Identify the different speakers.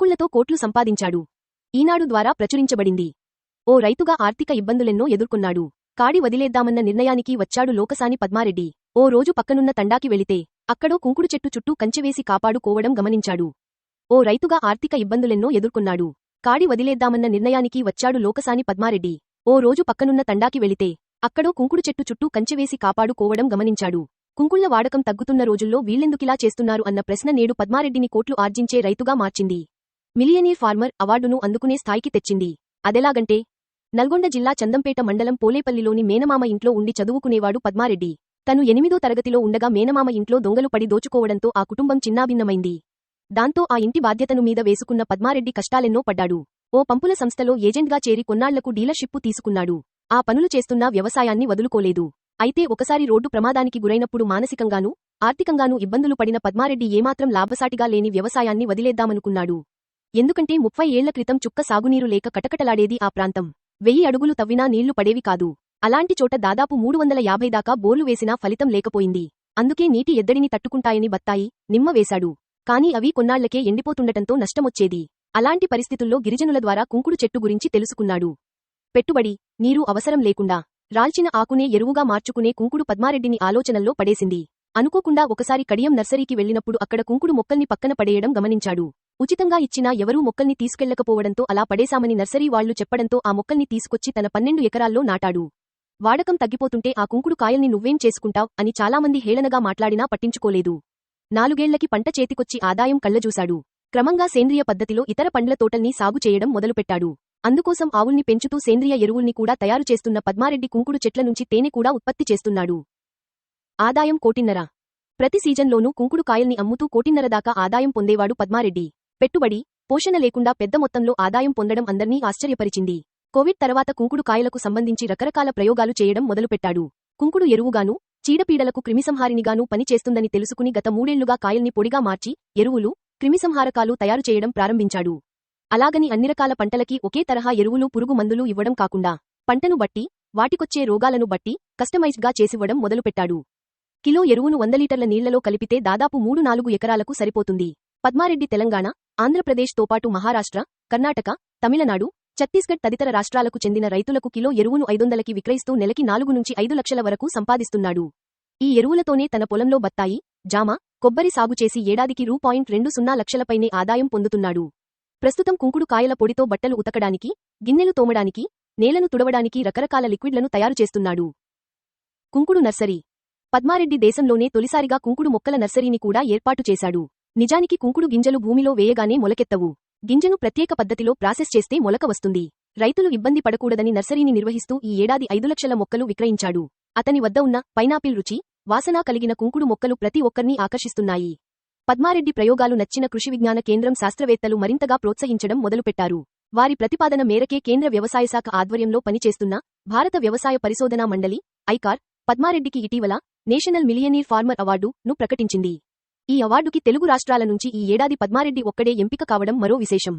Speaker 1: కుంకుళ్ళతో కోట్లు సంపాదించాడు. ఈనాడు ద్వారా ప్రచురించబడింది. ఓ రైతుగా ఆర్థిక ఇబ్బందులెన్నో ఎదుర్కొన్నాడు. కాడి వదిలేద్దామన్న నిర్ణయానికి వచ్చాడు లోకసాని పద్మారెడ్డి. ఓ రోజు పక్కనున్న తండాకి వెళితే అక్కడో కుంకుడు చెట్టు చుట్టూ కంచెవేసి కాపాడుకోవడం గమనించాడు. ఓ రైతుగా ఆర్థిక ఇబ్బందులెన్నో ఎదుర్కొన్నాడు. కాడి వదిలేద్దామన్న నిర్ణయానికి వచ్చాడు లోకసాని పద్మారెడ్డి. ఓ రోజు పక్కనున్న తండాకి వెళితే అక్కడో కుంకుడు చెట్టు చుట్టూ కంచెవేసి కాపాడుకోవడం గమనించాడు. కుంకుళ్ళ వాడకం తగ్గుతున్న రోజుల్లో వీళ్ళెందుకిలా చేస్తున్నారు అన్న ప్రశ్న నేడు పద్మారెడ్డిని కోట్లు ఆర్జించే రైతుగా మార్చింది. మిలియనీర్ ఫార్మర్ అవార్డును అందుకునే స్థాయికి తెచ్చింది. అదెలాగంటే నల్గొండ జిల్లా చందంపేట మండలం పోలేపల్లిలోని మేనమామ ఇంట్లో ఉండి చదువుకునేవాడు పద్మారెడ్డి. తను ఎనిమిదో తరగతిలో ఉండగా మేనమామ ఇంట్లో దొంగలు పడి దోచుకోవడంతో ఆ కుటుంబం చిన్నాభిన్నమైంది. దాంతో ఆ ఇంటి బాధ్యతను మీద వేసుకున్న పద్మారెడ్డి కష్టాలెన్నో పడ్డాడు. ఓ పంపుల సంస్థలో ఏజెంట్గా చేరి కొన్నాళ్ళకు డీలర్షిప్పు తీసుకున్నాడు. ఆ పనులు చేస్తున్నా వ్యవసాయాన్ని వదులుకోలేదు. అయితే ఒకసారి రోడ్డు ప్రమాదానికి గురైనప్పుడు మానసికంగానూ ఆర్థికంగానూ ఇబ్బందులు పడిన పద్మారెడ్డి ఏమాత్రం లాభసాటిగా లేని వ్యవసాయాన్ని వదిలేద్దామనుకున్నాడు. ఎందుకంటే ముప్పై ఏళ్ళ క్రితం చుక్క సాగునీరు లేక కటకటలాడేది ఆ ప్రాంతం. వెయ్యి అడుగులు తవ్వినా నీళ్ళు పడేవి కాదు. అలాంటి చోట దాదాపు మూడు వందల యాభై దాకా బోర్లు వేసినా ఫలితం లేకపోయింది. అందుకే నీటి ఎద్దడిని తట్టుకుంటాయని బత్తాయి నిమ్మ వేశాడు. కానీ అవి కొన్నాళ్ళకే ఎండిపోతుండటంతో నష్టమొచ్చేది. అలాంటి పరిస్థితుల్లో గిరిజనుల ద్వారా కుంకుడు చెట్టు గురించి తెలుసుకున్నాడు. పెట్టుబడి నీరు అవసరం లేకుండా. రాల్చిన ఆకునే ఎరువుగా మార్చుకునే కుంకుడు పద్మారెడ్డిని ఆలోచనల్లో పడేసింది. అనుకోకుండా ఒకసారి కడియం నర్సరీకి వెళ్ళినప్పుడు అక్కడ కుంకుడు మొక్కల్ని పక్కన పడేయడం గమనించాడు. ఉచితంగా ఇచ్చినా ఎవరూ మొక్కల్ని తీసుకెళ్ళకపోవడంతో అలా పడేశామని నర్సరీ వాళ్ళు చెప్పడంతో ఆ మొక్కల్ని తీసుకొచ్చి తన పన్నెండు ఎకరాల్లో నాటాడు. వాడకం తగ్గిపోతుంటే ఆ కుంకుడు కాయల్ని నువ్వేం చేసుకుంటావ్? అని చాలామంది హేళనగా మాట్లాడినా పట్టించుకోలేదు. నాలుగేళ్ళకి పంట చేతికొచ్చి ఆదాయం కళ్ళజూశాడు క్రమంగా సేంద్రియ పద్ధతిలో ఇతర పండ్ల తోటల్ని సాగు చేయడం మొదలుపెట్టాడు. అందుకోసం ఆవుల్ని పెంచుతూ సేంద్రియ ఎరువుల్ని కూడా తయారు చేస్తున్న పద్మారెడ్డి కుంకుడు చెట్ల నుంచి తేనె కూడా ఉత్పత్తి చేస్తున్నాడు. ఆదాయం కోటిన్నర. ప్రతి సీజన్లోనూ కుంకుడు కాయల్ని అమ్ముతూ కోటిన్నర దాకా ఆదాయం పొందేవాడు పద్మారెడ్డి. పెట్టుబడి పోషణ లేకుండా పెద్ద మొత్తంలో ఆదాయం పొందడం అందర్నీ ఆశ్చర్యపరిచింది. కోవిడ్ తర్వాత కుంకుడు కాయలకు సంబంధించి రకరకాల ప్రయోగాలు చేయడం మొదలుపెట్టాడు. కుంకుడు ఎరువుగాను చీడపీడలకు క్రిమిసంహారినిగాను పనిచేస్తుందని తెలుసుకుని గత మూడేళ్ళుగా కాయల్ని పొడిగా మార్చి ఎరువులు క్రిమిసంహారకాలు తయారు చేయడం ప్రారంభించాడు. అలాగని అన్ని రకాల పంటలకి ఒకే తరహా ఎరువులు పురుగు మందులు ఇవ్వడం కాకుండా పంటను బట్టి వాటికొచ్చే రోగాలను బట్టి కస్టమైజ్డ్గా చేసివ్వడం మొదలుపెట్టాడు. కిలో ఎరువును వంద లీటర్ల నీళ్ళలో కలిపితే దాదాపు మూడు నాలుగు ఎకరాలకు సరిపోతుంది. పద్మారెడ్డి తెలంగాణ ఆంధ్రప్రదేశ్తో పాటు మహారాష్ట్ర కర్ణాటక తమిళనాడు ఛత్తీస్గఢ్ తదితర రాష్ట్రాలకు చెందిన రైతులకు కిలో ఎరువును ఐదొందలకి విక్రయిస్తూ నెలకి నాలుగు నుంచి ఐదు లక్షల వరకు సంపాదిస్తున్నాడు. ఈ ఎరువులతోనే తన పొలంలో బత్తాయి జామ కొబ్బరి సాగు చేసి ఏడాదికి రూ. పాయింట్ రెండు సున్నా లక్షలపైనే ఆదాయం పొందుతున్నాడు. ప్రస్తుతం కుంకుడు కాయల పొడితో బట్టలు ఉతకడానికి గిన్నెలు తోమడానికి నేలను తుడవడానికి రకరకాల లిక్విడ్లను తయారు చేస్తున్నాడు. కుంకుడు నర్సరీ. పద్మారెడ్డి దేశంలోనే తొలిసారిగా కుంకుడు మొక్కల నర్సరీని కూడా ఏర్పాటు చేశాడు. నిజానికి కుంకుడు గింజలు భూమిలో వేయగానే మొలకెత్తవు. గింజను ప్రత్యేక పద్ధతిలో ప్రాసెస్ చేస్తే మొలక వస్తుంది. రైతులు ఇబ్బంది పడకూడదని నర్సరీని నిర్వహిస్తూ ఈ ఏడాది ఐదు లక్షల మొక్కలు విక్రయించాడు. అతని వద్ద ఉన్న పైనాపిల్ రుచి వాసన కలిగిన కుంకుడు మొక్కలు ప్రతి ఒక్కర్నీ ఆకర్షిస్తున్నాయి. పద్మారెడ్డి ప్రయోగాలు నచ్చిన కృషి విజ్ఞాన కేంద్రం శాస్త్రవేత్తలు మరింతగా ప్రోత్సహించడం మొదలుపెట్టారు. వారి ప్రతిపాదన మేరకే కేంద్ర వ్యవసాయ శాఖ ఆధ్వర్యంలో పనిచేస్తున్న భారత వ్యవసాయ పరిశోధనా మండలి ఐకార్ పద్మారెడ్డికి ఇటీవల నేషనల్ మిలియనీర్ ఫార్మర్ అవార్డు ను ప్రకటించింది. ఈ అవార్డుకి తెలుగు రాష్ట్రాల నుంచి ఈ ఏడాది పద్మారెడ్డి ఒక్కడే ఎంపిక కావడం మరో విశేషం.